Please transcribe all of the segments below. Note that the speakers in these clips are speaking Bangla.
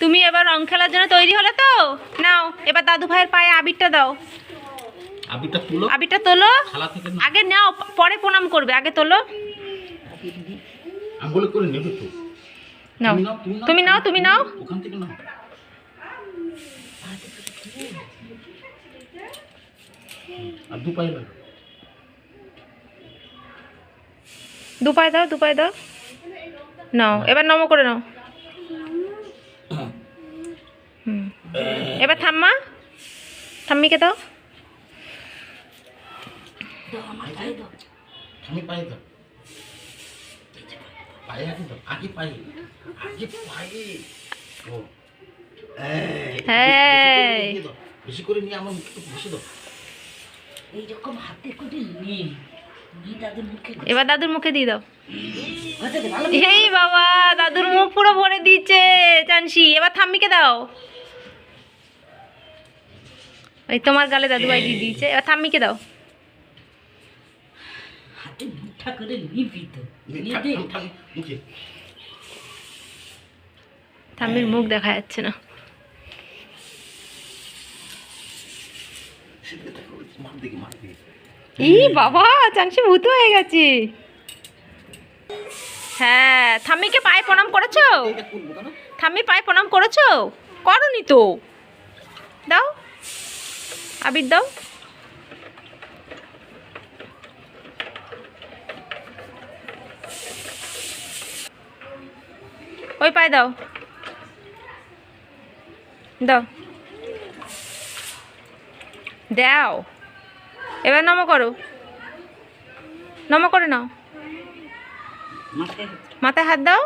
তুমি এবার রং খেলার জন্য তৈরি হলে তো? নাও এবার দাদু ভাইয়ের পায়ে আবিরটা দাও। আবিরটা তুলো। আবিরটা তোলো। আগে নাও পরে প্রণাম করবে আগে তোলো। নাও। তুমি নাও তুমি নাও। তুমি নাও তুমি নাও। ওখান থেকে নাও। আর দু পায়ে দু পায়ে দাও দু পায়ে দাও। নাও এবার নম করে নাও। পায়ে থাম্মা নিয়ে দাও। বেশি করে নিয়ে আমার মুখে বেশি দাও। এইরকম হাতে করে নিয়ে নিয়ে তাদের মুখে এবার দাদুর মুখে দিয়ে দাও। এই বাবা দাদুর মুখ পুরো ভরে দিচ্ছে চানসি। এবার থাম্মিকে দাও। ওই তোমার গালে দাদু ভাই দিয়ে দিয়েছে। এবার থাম্মিকে দাও। হাতে মুঠা করে নিবি তো। নিয়ে থাম, দে। থাম, থাম, মুখে। থাম্মির মুখ দেখা যাচ্ছে না। ই বাবা চানসি ভূত হয়ে গেছে। হ্যাঁ থাম্মিকে পায়ে প্রণাম করেছ? থাম্মির পায়ে প্রণাম করেছ? করনি তো। দাও। আবির দাও। ওই পায়ে দাও। দাও। দাও। এবার নম করো। নম করে নাও। মাথায় হাত দাও।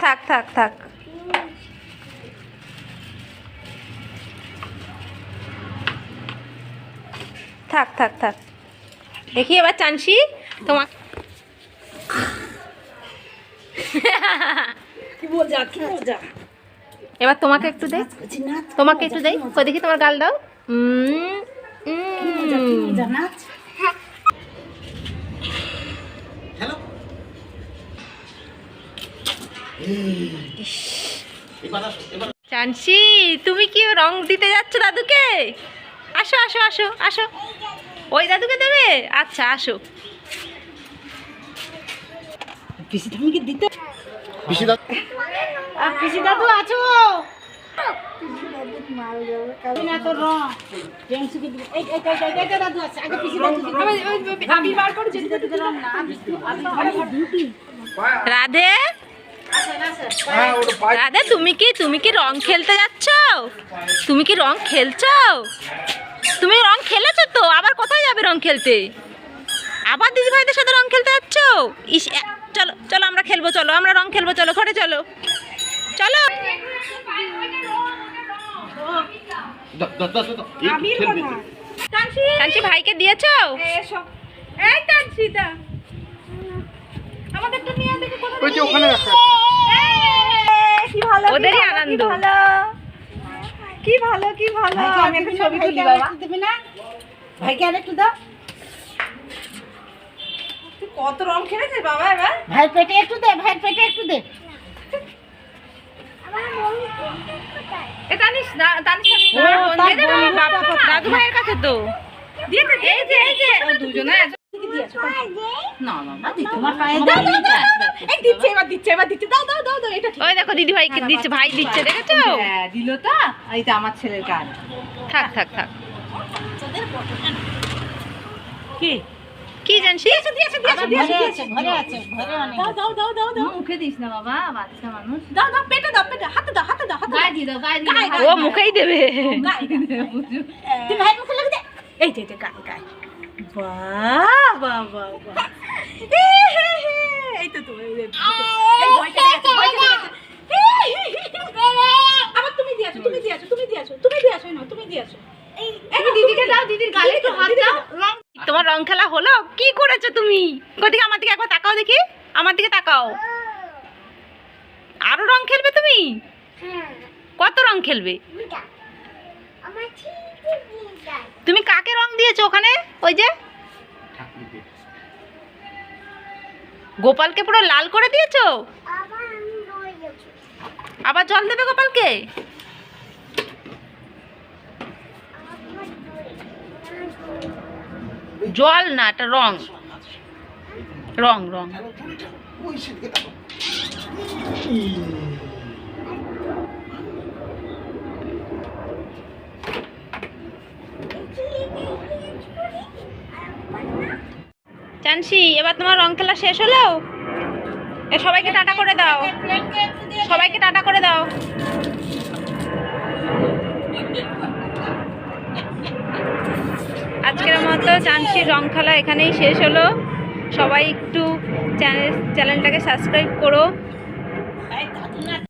থাক থাক থাক। থাক থাক থাক। দেখি এবার চানসি তোমার এবার তোমাকে একটু দে তোমাকে একটু দেই। কই দেখি তোমার গাল দাও। এবার চানসি তুমি কি রং দিতে যাচ্ছ দাদুকে? আসো আসো আসো আসো। ওই দাদুকে দেবে? আচ্ছা আসো। পিসি ঠামিকে দিতে পিসি দাদু দাদু আছে। রাধে? রাধে তুমি কি তুমি কি রং খেলতে যাচ্ছ? তুমি কি রং খেলছো? তুমি রং খেলেছো তো? আবার কোথায় যাবে রং খেলতে? আবার দিদি ভাইদের সাথে রং খেলতে যাচ্ছ? ইস চলো চলো আমরা খেলব চলো আমরা রং খেলব চলো ঘরে চলো। চলো। কাঞ্চি ভাইকে দিয়েছ? এই কাঞ্চি দা আমাদেরটা নিয়ে দেখে কোথায় ওই যে ওখানে রাখা ভালো ওদেরই আনন্দ। কি ভালো কি ভালো? আমি একটা ছবি তুলি বাবা। দেবে না? ভাইকে আর একটু দাও। তুই কত রং খেলেছিস বাবা এবার? ভাই পেটে একটু দে ভাই পেটে একটু দে। দাদু ভাইয়ের কাছে তো। দিয়ে দে এই যে এই যে। দুজনে ওই দেখো দিদি দিচ্ছে ভাই দিচ্ছে দেখেছ? হ্যাঁ দিল তো এই তো আমার ছেলের কাজ থাক থাক থাক। কি? কি জানছি? আবার আছে ঘরে আছে ঘরে অনেক দাও দাও দাও দাও দাও। মুখে দিস না বাবা বাচ্চা মানুষ। দাও দাও পেটে দাও পেটে হাতে দাও হাতে দাও হাতে দিয়ে দাও গায়ে গায়ে, ও মুখেই দেবে। গায়ে, গায়ে। তুই ভাই মুখে লাগবে এই যে গায়ে গায়ে। বাহ বাহ বাহ বাহ। এ, হে, হে, এই তো তুমি এই যে, এই ভয়টা গেছে, ভয়টা গেছে। এ, হে, হে, হে। আবার তুমি দিয়েছ তুমি দিয়েছ তুমি দিয়েছ তুমি দিয়েছ না তুমি দিয়েছ দিদিকে দাও দিদির গালে একটু হাত দাও তোমার রং খেলা হলো? কি করেছ তুমি? কোদিকে আমার দিকে একবার তাকাও দেখি। আমার দিকে তাকাও। আরও রং খেলবে তুমি? কত রং খেলবে? তুমি কাকে রং দিয়েছ ওখানে? ওই যে? গোপালকে পুরো লাল করে দিয়েছ? আবার আমি রয়ে গেছি। আবার জল দেবে গোপালকে? জল না এটা রং। রং রং ওই সেদিকে তাকাও। চানসি এবার তোমার রং খেলা শেষ হলো? সবাইকে টাটা করে দাও। সবাইকে টাটা করে দাও। আজকের মতো চানসির রং খেলা এখানেই শেষ হলো। সবাই একটু চ্যানেল চ্যানেলটাকে সাবস্ক্রাইব করো।